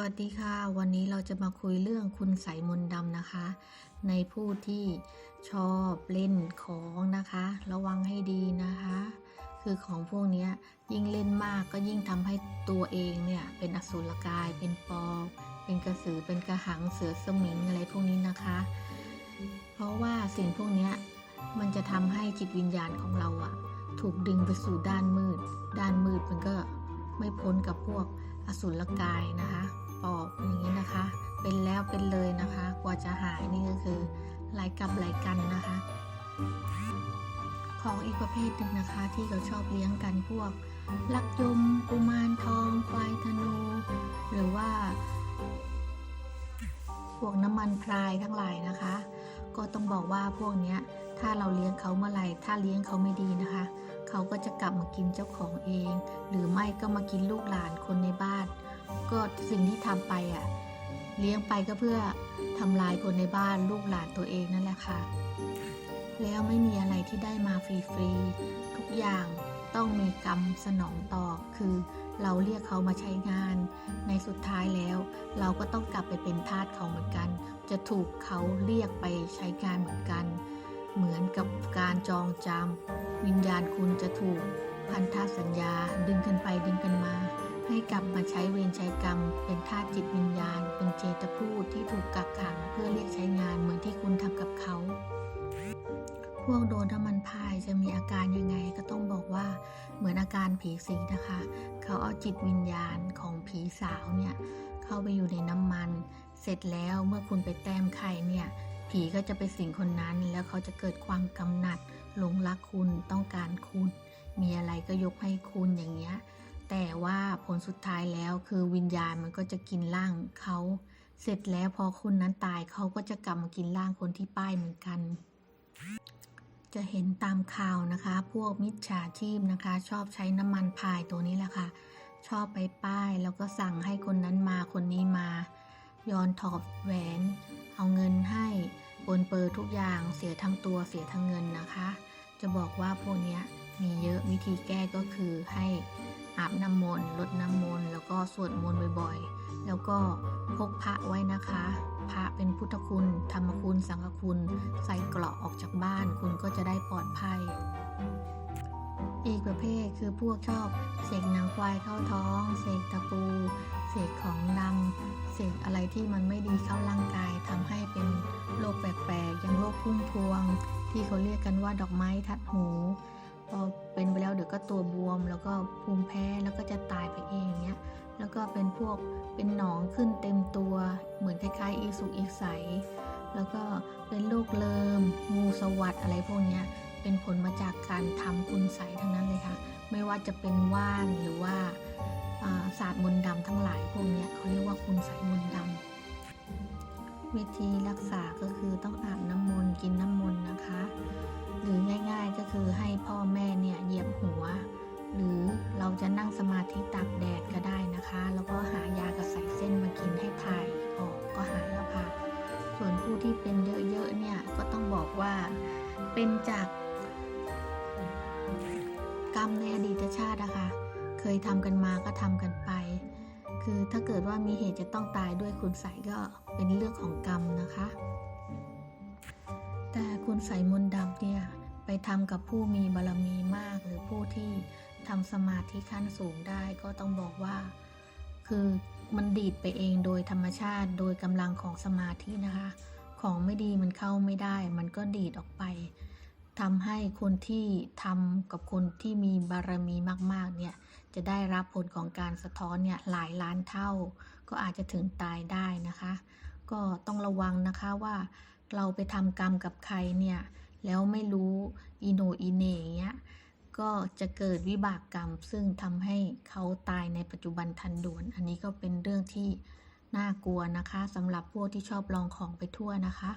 วัสดีค่ะ วันนี้เราจะมาคุยเรื่องคุณใสยมนดำนะคะ ในผู้ที่ชอบเล่นของนะคะ ระวังให้ดีนะคะ คือของพวกนี้ยิ่งเล่นมากก็ยิ่งทำให้ตัวเองเนี่ย เป็นอสุรกาย เป็นปอบเป็นกระสือเป็นกระหังเสือสมิงอะไรพวกนี้นะคะ เพราะว่าสิ่งพวกนี้มันจะทำให้จิตวิญญาณของเราอะถูกดึงไปสู่ด้านมืด ด้านมืดมันก็ไม่พ้นกับพวกอสุรกายนะคะ ปอบอย่างนี้นะคะ เป็นแล้วเป็นเลยนะคะ กว่าจะหายนี่ก็คือหลายกับหลายกันนะคะ ของอีกประเภทหนึ่งนะคะ ที่เขาชอบเลี้ยงกันพวก ลักยมกุมารทองควายธนู หรือว่า พวกน้ำมันพรายทั้งหลายนะคะ ก็ต้องบอกว่าพวกนี้ถ้าเราเลี้ยงเขาเมื่อไหร่ ถ้าเลี้ยงเขาไม่ดีนะคะ เขาก็จะกลับมากินเจ้าของเอง หรือไม่ก็มากินลูกหลานคนในบ้าน ก็สิ่งที่ทำไปอะเลี้ยงไปก็เพื่อทำลายคนในบ้านลูกหลานตัวเองนั่นแหละค่ะ แล้วไม่มีอะไรที่ได้มาฟรีๆทุกอย่างต้องมีกรรมสนองตอบคือเราเรียกเขามาใช้งาน ในสุดท้ายแล้ว เราก็ต้องกลับไปเป็นทาสเขาเหมือนกัน จะถูกเขาเรียกไปใช้งานเหมือนกัน เหมือนกับการจองจำวิญญาณคุณจะถูกพันธสัญญาดึงกันไปดึงกันมา ให้กลับมาใช้เวรใช้กรรม เป็นธาตุจิตวิญญาณ เป็นเจตพูดที่ถูกกักขัง เพื่อเรียกใช้งานเหมือนที่คุณทำกับเขา พวกโดนน้ำมันพายจะมีอาการยังไงก็ต้องบอกว่าเหมือนอาการผีสิงนะคะ เขาเอาจิตวิญญาณของผีสาวเนี่ยเข้าไปอยู่ในน้ำมัน เสร็จแล้วเมื่อคุณไปแต้มไข่เนี่ยผีก็จะไปสิงคนนั้น แล้วเขาจะเกิดความกำหนัดหลงรักคุณต้องการคุณ มีอะไรก็ยกให้คุณอย่างเงี้ย แต่ว่าผลสุดท้ายแล้วคือวิญญาณมันก็จะกินร่างเขาเสร็จแล้วพอคุณนั้นตายเขาก็จะกลับมากินร่างคนที่ป้ายเหมือนกัน จะเห็นตามข่าวนะคะ พวกมิจฉาชีพนะคะ ชอบใช้น้ำมันพายตัวนี้แหละค่ะ ชอบไปป้ายแล้วก็สั่งให้คนนั้นมาคนนี้มาย้อนถอดแหวน เอาเงินให้ปนเปื้อทุกอย่างเสียทั้งตัวเสียทั้งเงินนะคะ จะบอกว่าพวกนี้มีเยอะวิธีแก้ก็คือให้ น้ำมนต์ลดน้ำมนต์แล้วก็สวดมนต์บ่อยๆ แล้วก็พกพระไว้นะคะ พระเป็นพุทธคุณ ธรรมคุณ สังฆคุณ ใส่เกราะออกจากบ้านคุณก็จะได้ปลอดภัย อีกประเภทคือพวกชอบเสกหนังควายเข้าท้อง เสกตะปู เสกของดำเสกอะไรที่มันไม่ดีเข้าร่างกายทำให้เป็นโรคแปลกๆอย่างโรคพุ่มพวง ที่เขาเรียกกันว่าดอกไม้ทัดหู พอเป็นไปแล้วเดี๋ยวก็ตัวบวม แล้วก็ภูมิแพ้แล้วก็จะตายไปเองเนี้ยแล้วก็เป็นพวกเป็นหนองขึ้นเต็มตัวเหมือนคล้ายๆอีสุกอีใส แล้วก็เป็นโรคเลิมงูสวัสดอะไรพวกเนี้ยเป็นผลมาจากการทำคุณใสทั้งนั้นเลยค่ะ ไม่ว่าจะเป็นว่านหรือว่าอ่าศาสตร์มนต์ดำทั้งหลายพวกเนี้ยเขาเรียกว่าคุณใสมนต์ดำ วิธีรักษาก็คือต้องอาบน้ำมนต์กินน้ำมนต์นะคะ หรือง่ายๆก็คือให้พ่อแม่เนี่ยเหยียบหัว หรือเราจะนั่งสมาธิตากแดดก็ได้นะคะ แล้วก็หายากระใสเส้นมากินให้ถ่ายออกก็หายแล้วค่ะ ส่วนผู้ที่เป็นเยอะๆเนี่ยก็ต้องบอกว่าเป็นจากกรรมในอดีตชาติอะค่ะเคยทำกันมาก็ทำกันไป คือถ้าเกิดว่ามีเหตุจะต้องตายด้วยคุณใสยก็เป็นเรื่องของกรรมนะคะ แต่คุณใสยมนดำเนี่ย ไปทำกับผู้มีบารมีมากหรือผู้ที่ทำสมาธิขั้นสูงได้ก็ต้องบอกว่า คือมันดีดไปเองโดยธรรมชาติโดยกำลังของสมาธินะคะ ของไม่ดีมันเข้าไม่ได้ มันก็ดีดออกไป ทำให้คนที่ทำกับคนที่มีบารมีมาก ๆ เนี่ย จะได้รับผลของการสะท้อนเนี่ยหลายล้านเท่า ก็อาจจะถึงตายได้นะคะ ก็ต้องระวังนะคะว่าเราไปทำกรรมกับใครเนี่ย แล้วไม่รู้อีโนอีเหน่อเงี้ยก็จะเกิดวิบากกรรม ซึ่งทำให้เขาตายในปัจจุบันทันด่วน อันนี้ก็เป็นเรื่องที่น่ากลัวนะคะสำหรับพวกที่ชอบลองของไปทั่วนะคะ